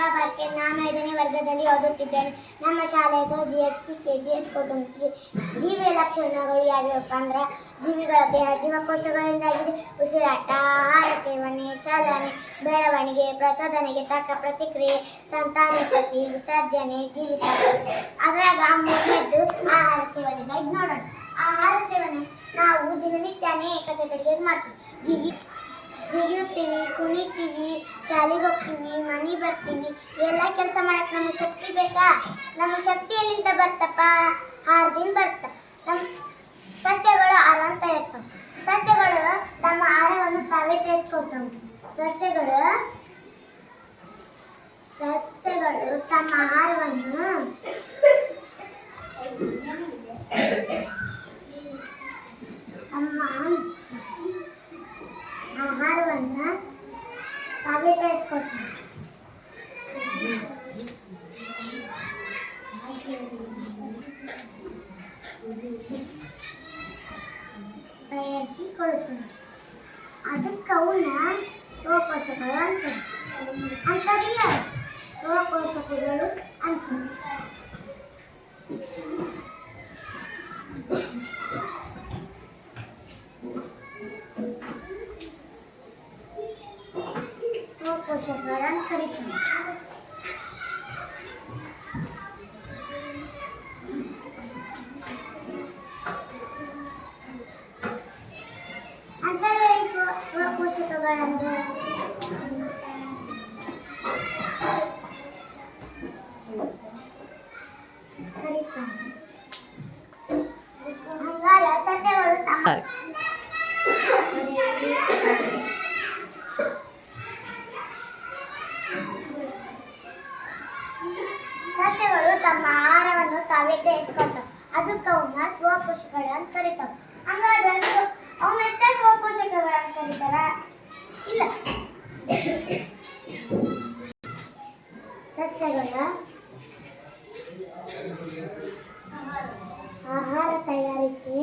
ದೀಪಾ ಬಾರ್ಕೆ ನಾನು ಐದನೇ ವರ್ಗದಲ್ಲಿ ಓದುತ್ತಿದ್ದೇನೆ. ನಮ್ಮ ಶಾಲೆ ಹೆಸರು G H P K G S ಕುಟುಂಬ ಜೀವಿಯ ಲಕ್ಷಣಗಳು ಯಾವ್ಯಾವಪ್ಪ ಅಂದ್ರೆ ಜೀವಿಗಳ ದೇಹ ಜೀವಕೋಶಗಳಿಂದಾಗಿದೆ ಉಸಿರಾಟ, ಆಹಾರ ಸೇವನೆ, ಚಲನೆ, ಬೆಳವಣಿಗೆ, ಪ್ರಚೋದನೆಗೆ ತಕ್ಕ ಪ್ರತಿಕ್ರಿಯೆ, ಸಂತಾನೋತ್ಪತ್ತಿ, ವಿಸರ್ಜನೆ, ಜೀವಿತ. ಅದ್ರಾಗ ಮೂರನೇದ್ದು ಆಹಾರ ಸೇವನೆ. ಬಗ್ಗೆ ನೋಡೋಣ. ಆಹಾರ ಸೇವನೆ. ನಾವು ದಿನನಿತ್ಯ ಅನೇಕ ಚಟುವಟಿಕೆ ಮಾಡ್ತೀವಿ. ಜಿಗಿ ಜಿಗಿಯುತ್ತೀವಿ ಕುಣಿತೀವಿ, ಶಾಲೆಗೆ ಹೋಗ್ತೀವಿ ಮನೆ ಬರ್ತೀವಿ, ಎಲ್ಲ ಕೆಲಸ ಮಾಡಕ್ಕೆ ನಮಗೆ ಶಕ್ತಿ ಬೇಕಾ? ನಮ್ಮ ಶಕ್ತಿ ಎಲ್ಲಿಂದ ಬರ್ತಪ್ಪ? ಹಾರದಿಂದ ಬರ್ತ. ನಮ್ಮ ಸಸ್ಯಗಳು ಅಂತ ಇರ್ತವೆ. ಸಸ್ಯಗಳು ತಮ್ಮ ಆಹಾರವನ್ನು ತಾವೇ ತಯಾರಿಸ್ಕೊಳ್ತವೆ ಸಸ್ಯಗಳು ಸಸ್ಯಗಳು ತಮ್ಮ ಆಹಾರವನ್ನು ತಮ್ಮ ಆಹಾರವನ್ನ ತಾವೇ ತಯಾರಿಸ್ಕೊಡ್ತಾರೆ ತಯಾರಿಸಿ ಕೊಡುತ್ತದೆ ಅದಕ್ಕೆ ಅವನ್ನ ಸ್ವಕೋಶಗಳು ಅಂತಾರೆ ಅಂತಾರಿಲ್ಲ ಸ್ವಕೋಶಕಗಳು ಅಂತಾರೆ ಸ್ವಕೋಶಗಳು ಅಂತ ಕರೀತಾರೆ ಅಂತಾರೆ ಸ್ವ ಸ್ವಕೋಶಕಗಳಂದ್ರೆ ಕರೀತಾರೆ ಹಂಗಾರ ಸಸ್ಯಗಳು ತಮ್ಮ ಸಸ್ಯಗಳು ತಮ್ಮ ಆಹಾರವನ್ನು ತಾವೇ ತಯಾರಿಸ್ಕೊಳ್ತಾವ ಅದಕ್ಕೆ ಅವನ್ನ ಸ್ವಪೋಷಕಗಳು ಅಂತ ಕರೀತಾವ. ಹಂಗಾದ್ರೆ ಅವನಷ್ಟೇ ಸ್ವಪೋಷಕಗಳು ಅಂತ ಕರೀತಾರ? ಇಲ್ಲ. ಸಸ್ಯಗಳ ಆಹಾರ ತಯಾರಿಕೆ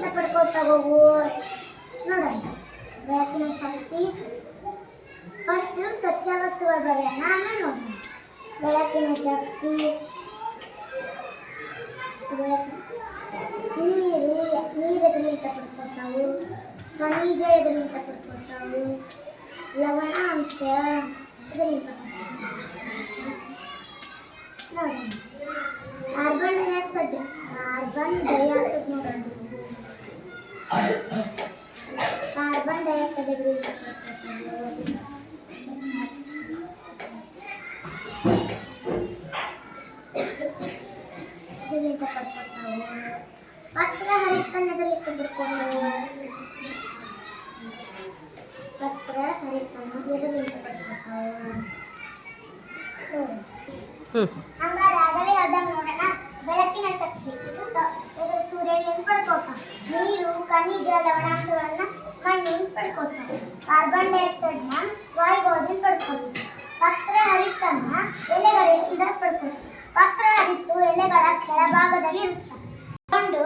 ಶಕ್ತಿ ಎಲ್ಲಿಂದ ಪಡ್ಕೋತಾವು ನೋಡೋಣ ಬೆಳಕಿನ ಶಕ್ತಿ ಫಸ್ಟ್ ಕಚ್ಚಾ ವಸ್ತುಗಳು ಬರೆಯೋಣ ಆಮೇಲೆ ನೋಡೋಣ ಬೆಳಕಿನ ಶಕ್ತಿ ಬೆಳಕು ನೀರು ನೀರು ಎದುರಿಗಿಂತ ಪಡ್ಕೊತಾವು ಖನಿಜ ಎದುರಿಗಿಂತ ಪಡ್ಕೊತಾವು ಲವಣಾಂಶ ಇದರಿಂದ ನೋಡಿ ಕಾರ್ಬನ್ ಡೈಆಕ್ಸೈಡ್ ಕಾರ್ಬನ್ ಡೈಆಕ್ಸೈಡ್ ನೋಡೋಣ ಕಾರ್ಬನ್ ಡೈಆಕ್ಸೈಡ್ ಇದರಿಂದ ಪಡ್ಕೊತಾವು ಇದರಿಂದ ಪಡ್ಕೊತಾವು ಪತ್ರ ಹರಿತನದಲ್ಲಿ ಬಿಡ್ಕೊಂಡು ಪತ್ರ ಹರಿತನ ಇದರಿಂದ ಪಡ್ಕೊತಾವು ಪಡ್ಕೋತಾವ ಕಾರ್ಬನ್ ಡೈಆಕ್ಸೈಡ್ನ ವಾಯುಗೋದಿಂದ ಪಡ್ಕೋತೀವಿ. ಪತ್ರ ಹರಿತನ್ನ ಎಲೆಗಳಿಂದ ಪಡ್ಕೋತೀವಿ. ಪತ್ರ ಹರಿತು ಎಲೆಗಳ ಕೆಳಭಾಗದಲ್ಲಿ ಇರುತ್ತೆ ತಗೊಂಡು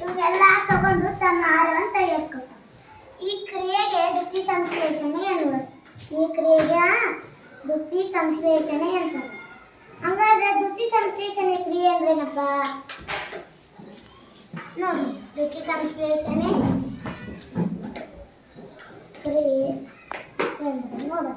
ಇವನ್ನೆಲ್ಲ ತಗೊಂಡು ತಮ್ಮ ಆಹಾರವನ್ನು ತಯಾರಿಸ್ಕೊತಾವ ಈ ಕ್ರಿಯೆಗೆ ದ್ಯುತಿ ಸಂಶ್ಲೇಷಣೆ ಎನ್ನುವರು. ಈ ಕ್ರಿಯೆಗೆ ದ್ಯುತಿ ಸಂಶ್ಲೇಷಣೆ ಅಂತಾರೆ ಹಂಗಾದ್ರೆ ದ್ಯುತಿ ಸಂಶ್ಲೇಷಣೆ ಕ್ರಿಯೆ ಅಂದ್ರೇನಪ್ಪ ನೋಡಿ. ದ್ಯುತಿ ಸಂಶ್ಲೇಷಣೆ ಕ್ರಿಯೆ ಅಂದ್ರೆ ನೋಡೋಣ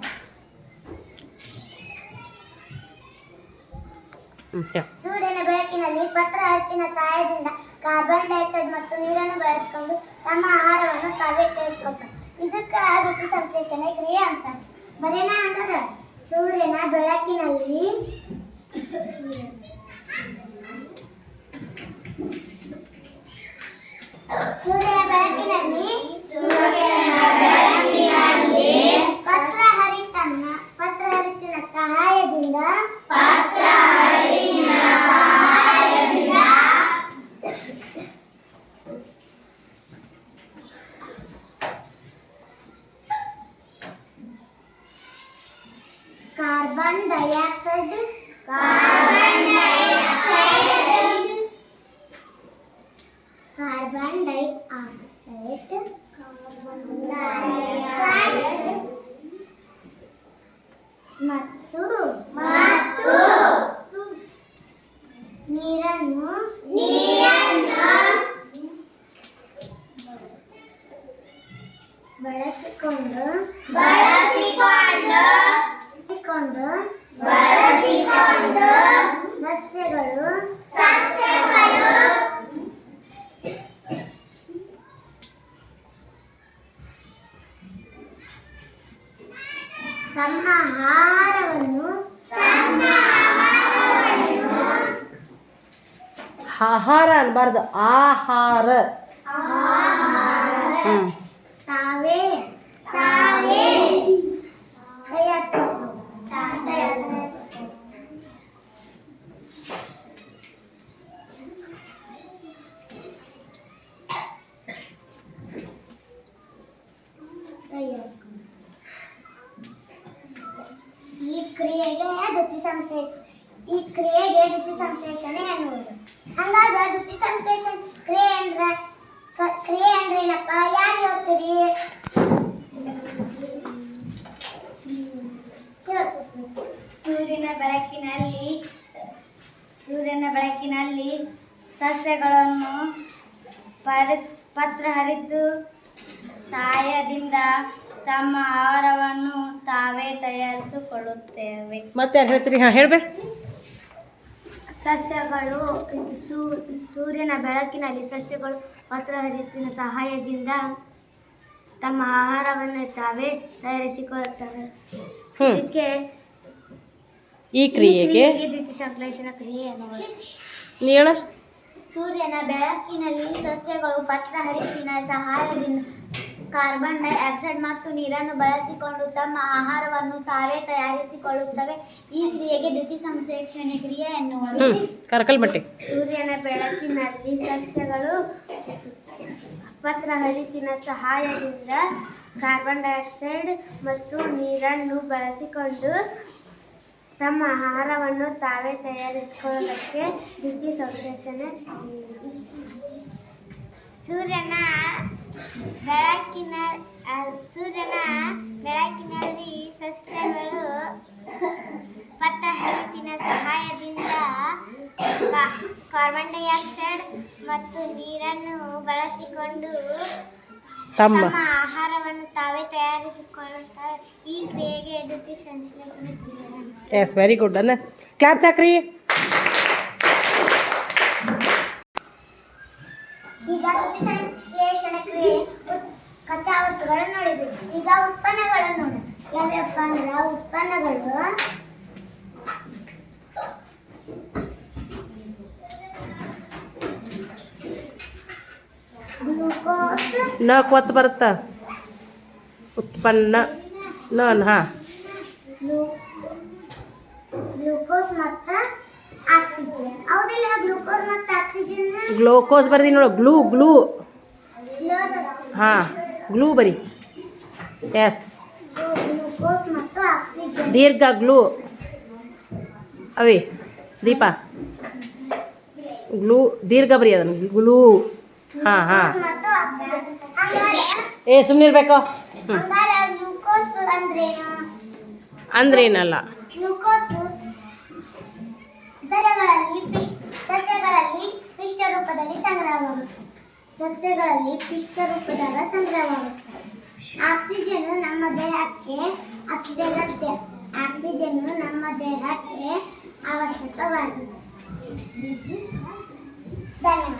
ಸೂರ್ಯನ ಬೆಳಕಿನಲ್ಲಿ ಪತ್ರ ಹತ್ತಿನ ಸಹಾಯದಿಂದ ಕಾರ್ಬನ್ ಡೈಆಕ್ಸೈಡ್ ಮತ್ತು ನೀರನ್ನು ಬಳಸಿಕೊಂಡು ತಮ್ಮ ಆಹಾರವನ್ನು ತಾವೇ ತಯಾರಿಸ್ಕೊಳ್ತಾರೆ ಇದಕ್ಕೆ ಋತು ಸಂಶ್ಲೇಷಣೆ ಕ್ರಿಯೆ ಅಂತಾರೆ ಬರೇನ ಅಂದ್ರೆ ಸೂರ್ಯನ ಬೆಳಕಿನಲ್ಲಿ ಸೂರ್ಯನ ಬೆಳಕಿನಲ್ಲಿ ಪತ್ರ ಹರಿತನ್ನ ಪತ್ರ ಹರಿತಿನ ಸಹಾಯದಿಂದ carbon dioxide carbon dioxide carbon dioxide carbon dioxide ಮತ್ತು ಮತ್ತು ನೀರನ್ನು ನೀರನ್ನು ಬಳಸಿಕೊಂಡು ಬಳಸಿಕೊಂಡು ಬಳಸಿಕೊಂಡು ಬಳಸಿಕೊಂಡು ಸಸ್ಯಗಳು ಸಸ್ಯಗಳು ತಮ್ಮ ಆಹಾರವನ್ನು ತಮ್ಮ ಆಹಾರವನ್ನು ಆಹಾರ ಅನ್ಬಾರ್ದು. ಆಹಾರ. ಹ್ಞೂ ತಾವೇ ತಾವೇ ತಯಾರಿಸ್ಬೇಕು ತಯಾರಿಸ್ಬೇಕು ತಯಾರಿಸ್ಬೇಕು. ಈ ಕ್ರಿಯೆಗೆ ದ್ಯುತಿ ಸಂಶ್ಲೇಷ ಈ ಕ್ರಿಯೆಗೆ ದ್ಯುತಿ ಸಂಶ್ಲೇಷಣೆ ಎನ್ನುವುದು ಹಂಗಾದ್ರೆ ದ್ಯುತಿ ಸಂಶ್ಲೇಷಣೆ ಕ್ರಿಯೆ ಅಂದ್ರೆ ಕ- ಕ್ರಿಯೆ ಅಂದ್ರೆ ಏನಪ್ಪ ಓದ್ತೀರಿ ಸೂರ್ಯನ ಬೆಳಕಿನಲ್ಲಿ ಸೂರ್ಯನ ಬೆಳಕಿನಲ್ಲಿ ಸಸ್ಯಗಳನ್ನು ಪರಿ ಪತ್ರ ಹರಿತು ಸಹಾಯದಿಂದ ತಮ್ಮ ಆಹಾರವನ್ನು ತಾವೇ ತಯಾರಿಸಿಕೊಳ್ಳುತ್ತೇವೆ. ಮತ್ತೆ ಹೇಳ್ತೀರಿ? ಹಾಂ ಹೇಳ್ಬೇ. ಸಸ್ಯಗಳು ಸೂ- ಸೂರ್ಯನ ಬೆಳಕಿನಲ್ಲಿ ಸಸ್ಯಗಳು ಪತ್ರ ಹರಿತಿನ ಸಹಾಯದಿಂದ ತಮ್ಮ ಆಹಾರವನ್ನು ತಾವೇ ತಯಾರಿಸಿಕೊಳ್ಳುತ್ತವೆ ಇದಕ್ಕೆ ಈ ಕ್ರಿಯೆಗೆ ದ್ಯುತಿ ಸಂಶ್ಲೇಷಣ ಕ್ರಿಯೆ ಎನ್ನುವುದು ನೀ ಹೇಳ. ಸೂರ್ಯನ ಬೆಳಕಿನಲ್ಲಿ ಸಸ್ಯಗಳು ಪತ್ರಹರಿತಿನ ಸಹಾಯದಿಂದ ಕಾರ್ಬನ್ ಡೈಆಕ್ಸೈಡ್ ಮತ್ತು ನೀರನ್ನು ಬಳಸಿಕೊಂಡು ತಮ್ಮ ಆಹಾರವನ್ನು ತಾವೇ ತಯಾರಿಸಿಕೊಳ್ಳುತ್ತವೆ. ಈ ಕ್ರಿಯೆಗೆ ದ್ಯುತಿ ಸಂಶ್ಲೇಷಣೆ ಕ್ರಿಯೆ ಕರ್ಕಲ್ ಮಟ್ಟಿ ಸೂರ್ಯನ ಬೆಳಕಿನಲ್ಲಿ ಸಸ್ಯಗಳು ಪತ್ರಹರಿತಿನ ಸಹಾಯದಿಂದ ಕಾರ್ಬನ್ ಡೈಆಕ್ಸೈಡ್ ಮತ್ತು ನೀರನ್ನು ಬಳಸಿಕೊಂಡು ತಮ್ಮ ಆಹಾರವನ್ನು ತಾವೇ ತಯಾರಿಸಿಕೊಳ್ಳೋದಕ್ಕೆ ದ್ಯುತಿ ಸಂಶ್ಲೇಷಣೆ ಸೂರ್ಯನ ಬೆಳಕಿನ ಸೂರ್ಯನ ಬೆಳಕಿನಲ್ಲಿ ಸಸ್ಯಗಳು ಪತ್ರ ಹರಿತಿನ ಸಹಾಯದಿಂದ ಕಾರ್ಬನ್ ಡೈಆಕ್ಸೈಡ್ ಮತ್ತು ನೀರನ್ನು ಬಳಸಿಕೊಂಡು ತಮ್ಮ ಆಹಾರವನ್ನು ತಾವೇ ತಯಾರಿಸಿಕೊಳ್ಳುತ್ತಾರೆ. ಈ ಕ್ರಿಯೆಗೆ ಎದುರಿಸಿ ಸಂಶ್ಲೇಷಣೆ ಕ್ರಿಯೆ ಎಸ್ ವೆರಿ ಗುಡ್ ಅಲ್ಲ? ಕ್ಲಾಪ್ ಸಾಕ್ರಿ ಈಗ ಸಂಶ್ಲೇಷಣ ಸಂಶ್ಲೇಷಣೆ ಕ್ರಿಯೆ ಕಚ್ಚಾ ವಸ್ತುಗಳನ್ನು ನೋಡಿದ್ವಿ. ಈಗ ಉತ್ಪನ್ನಗಳನ್ನು ನೋಡಿ ಯಾವ್ಯಾವಪ್ಪ ಅಂದ್ರೆ ಉತ್ಪನ್ನಗಳು? ನ ಕೊತ್ತು ಬರುತ್ತಾ? ಉತ್ಪನ್ನ. ನ ಹಾಂ. ಗ್ಲೂಕೋಸ್ ಮತ್ತು ಆಕ್ಸಿಜನ್. ಹೌದಿಲ್ಲ ಗ್ಲೂಕೋಸ್ ಮತ್ತು ಆಕ್ಸಿಜನ್ ಗ್ಲೂಕೋಸ್ ಬರ್ದಿ ನೋಡು ಗ್ಲೂ ಗ್ಲೂ. ಹಾಂ ಗ್ಲೂ ಬರಿ. ಎಸ್. ಗ್ಲೂಕೋಸ್ ಮತ್ತು ಆಕ್ಸಿಜನ್. ದೀರ್ಘ ಗ್ಲೂ. ಅವೇ ದೀಪ. ಗ್ಲೂ ದೀರ್ಘ ಬರಿ ಅದನ್ನು. ಗ್ಲೂ. ಹಾಂ ಹಾಂ. ಏ ಸುಮ್ಮನೆ ಇರಬೇಕು ಹ್ಞೂ ಅಂದ್ರೇನಲ್ಲ. ಸಸ್ಯಗಳಲ್ಲಿ ಪಿಷ್ಟ ಸಸ್ಯಗಳಲ್ಲಿ ಪಿಷ್ಟ ರೂಪದಲ್ಲಿ ಸಂಗ್ರಹವಾಗುತ್ತೆ ಸಸ್ಯಗಳಲ್ಲಿ ಪಿಷ್ಟ ರೂಪದಾಗ ಸಂಗ್ರಹವಾಗುತ್ತೆ ಆಕ್ಸಿಜನ್ ನಮ್ಮ ದೇಹಕ್ಕೆ ಅತ್ಯಗತ್ಯ. ಆಕ್ಸಿಜನ್ ನಮ್ಮ ದೇಹಕ್ಕೆ ಅವಶ್ಯಕವಾಗಿದೆ. ಧನ್ಯವಾದ.